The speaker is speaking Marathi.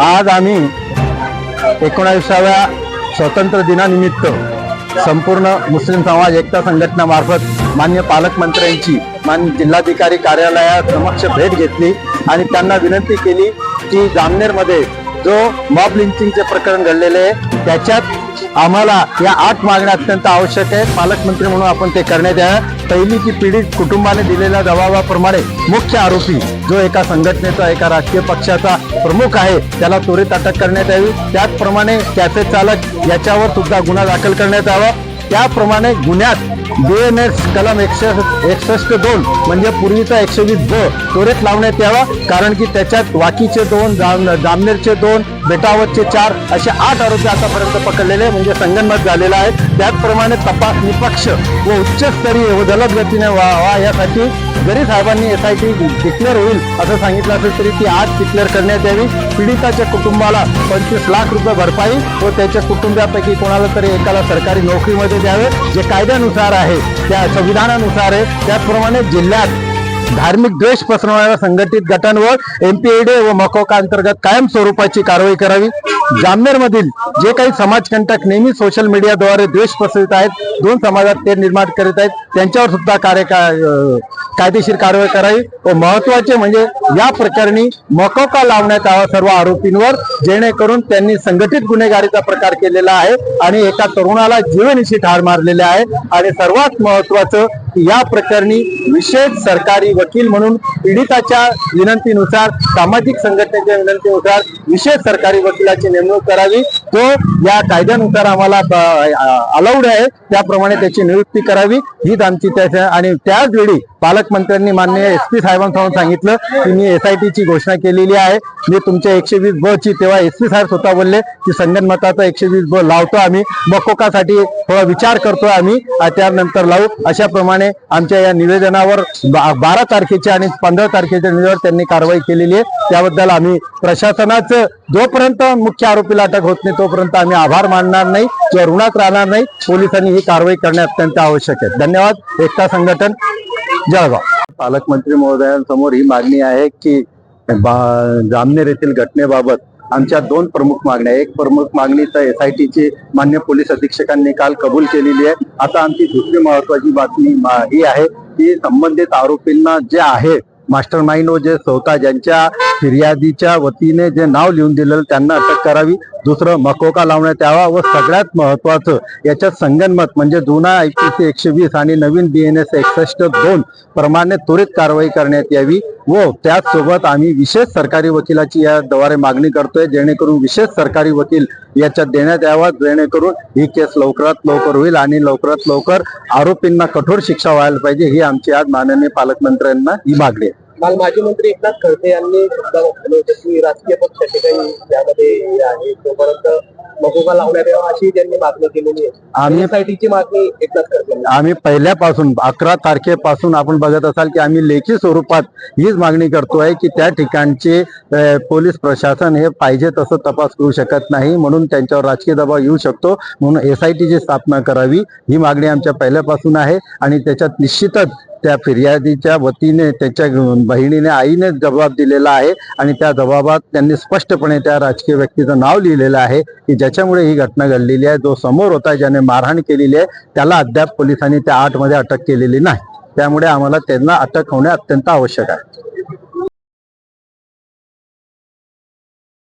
आज आम्ही एकोणाविसाव्या स्वातंत्र्य दिनानिमित्त संपूर्ण मुस्लिम समाज एकता संघटनामार्फत मान्य पालकमंत्र्यांची मान्य जिल्हाधिकारी कार्यालयात समक्ष भेट घेतली आणि त्यांना विनंती केली की जामनेरमध्ये जो मॉब लिंचिंगचे प्रकरण घडलेले आहे त्याच्यात आम्हाला या आठ मागण्या अत्यंत आवश्यक आहेत. पालकमंत्री म्हणून आपण ते करण्यात यावं. पहिली की पीडित कुटुंबाने दिलेल्या दबावाप्रमाणे मुख्य आरोपी जो एका संघटनेचा एका राजकीय पक्षाचा प्रमुख आहे त्याला त्वरित अटक करण्यात यावी. त्याचप्रमाणे कॅफे चालक याच्यावर सुद्धा गुन्हा दाखल करण्यात यावा. त्याप्रमाणे गुन्ह्यात डो एन एक्स कलम एकशे एकसष्ट दोन म्हणजे पूर्वीचा एकशे वीस ब त्वरित लावण्यात यावा कारण की त्याच्यात वाकीचे दोन जाम जामनेरचे दोन बेटावतचे चार असे आठ आरोपी आतापर्यंत पकडलेले म्हणजे संगनमत झालेला आहे. त्याचप्रमाणे तपास निपक्ष व उच्चस्तरीय व जलद गतीने व्हावा यासाठी जरी साहेबांनी एस आय टी डिक्लेअर होईल असं सांगितलं असेल तरी ती आज डिक्लेअर करण्यात यावी. पीडिताच्या कुटुंबाला पंचवीस लाख रुपये भरपाई व त्याच्या कुटुंबापैकी कोणाला तरी एकाला सरकारी नोकरीमध्ये द्यावे. जे कायद्यानुसार आहे त्या संविधानानुसार आहे. त्याचप्रमाणे जिल्ह्यात धार्मिक द्वेष पसरवणाऱ्या संघटित गटांवर एमपीएडे व मकोका अंतर्गत कायम स्वरूपाची कारवाई करावी. जामनेर मधील जे काही समाजकंटक नेहमी सोशल मीडियाद्वारे द्वेष पसरत आहेत दोन समाजात ते निर्माण करीत आहेत त्यांच्यावर सुद्धा कार्य कायदेशीर कारवाई करावी. महत्त्वाचे म्हणजे या प्रकरणी मकोका लावण्यात आवा सर्व आरोपींवर जेणेकरून त्यांनी संघटित गुन्हेगारीचा प्रकार केलेला आहे आणि एका तरुणाला जीवनिशी ठार मारलेले आहे. आणि सर्वात महत्वाचं या प्रकरणी विशेष सरकारी वकील म्हणून पीडिताच्या विनंतीनुसार सामाजिक संघटनेच्या विनंतीनुसार विशेष सरकारी वकिलाची नेमणूक करावी. तो या कायद्यानुसार आम्हाला अलाउड आहे. त्याप्रमाणे त्याची नियुक्ती करावी. हीच आमची त्याच्या आणि त्याच वेळी पालकमंत्र्यांनी मान्य एस पी साहेबांसमोर सांगितलं की मी एस आय ची घोषणा केलेली आहे. मी तुमच्या एकशे वीस ब ची तेव्हा एस पी साहेब स्वतः बोलले की संगणमताचा एकशे वीस ब लावतो आम्ही. मकोकासाठी थोडा विचार करतो आम्ही. त्यानंतर लावू. अशाप्रमाणे आमच्या या निवेदनावर बारा तारखेच्या आणि पंधरा तारखेच्या निवेदनावर त्यांनी कारवाई केलेली आहे. त्याबद्दल आम्ही प्रशासनाचं जोपर्यंत मुख्य आरोपीला अटक होत नाही तोपर्यंत आम्ही आभार मानणार नाही किंवा ऋणात राहणार नाही. पोलिसांनी ही कारवाई करणे अत्यंत आवश्यक आहे. धन्यवाद. एकता संघटन जळगाव. पालकमंत्री महोदयांसमोर ही मागणी आहे की जामनेर येथील घटनेबाबत आमच्या दोन प्रमुख मागण्या एक प्रमुख मागणी तर एस आय ची मान्य पोलीस अधीक्षकांनी काल कबूल केलेली आहे. आता आमची दुसरी महत्वाची बातमी मा- ही आहे की संबंधित आरोपींना जे आहे मास्टर माइंड व जे स्वतः ज्यांच्या फिर्यादीच्या वतीने जे नाव लिहून दिलेलं त्यांना अटक करावी. दुसरं मकोका लावण्यात यावा व सगळ्यात महत्वाचं याच्यात संगनमत म्हणजे जुना आयपीसी एकशे वीस आणि नवीन बी एन एस एकसष्ट दोन प्रमाणे त्वरित कारवाई करण्यात यावी व त्याचसोबत आम्ही विशेष सरकारी वकिलाची याद्वारे मागणी करतोय जेणेकरून विशेष सरकारी वकील याच्यात देण्यात यावा जेणेकरून ही केस लवकरात लवकर होईल आणि लवकरात लवकर आरोपींना कठोर शिक्षा व्हायला पाहिजे ही आमची आज माननीय पालकमंत्र्यांना ही मागणी आहे. काल माजी मंत्री एकनाथ खडसे यांनी सुद्धा म्हटलं होतं की राजकीय पक्षाचे काही यामध्ये आहे तोपर्यंत मकोका लावण्यात यावा अशी त्यांनी मागणी केलेली आहे आम्ही एसआयटीची मागणी एकनाथ खडसे. आम्ही पहिल्यापासून अकरा तारखेपासून आपण बघत असाल की आम्ही लेखी स्वरूपात हीच मागणी करतोय की त्या ठिकाणचे पोलीस प्रशासन हे पाहिजे तसं तपास करू शकत नाही म्हणून त्यांच्यावर राजकीय दबाव येऊ शकतो म्हणून एस आय टीची स्थापना करावी ही मागणी आमच्या पहिल्यापासून आहे आणि त्याच्यात निश्चितच त्या फिर्यादीच्या वतीने त्याच्या बहिणीने आईने जबाब दिलेला आहे आणि त्या जबाबात त्यांनी स्पष्टपणे त्या राजकीय व्यक्तीचं नाव लिहिलेलं आहे की ज्याच्यामुळे ही घटना घडलेली आहे जो समोर होता ज्याने मारहाण केलेली आहे त्याला अद्याप पोलिसांनी त्या आठमध्ये अटक केलेली नाही. त्यामुळे आम्हाला त्यांना अटक होणे अत्यंत आवश्यक आहे.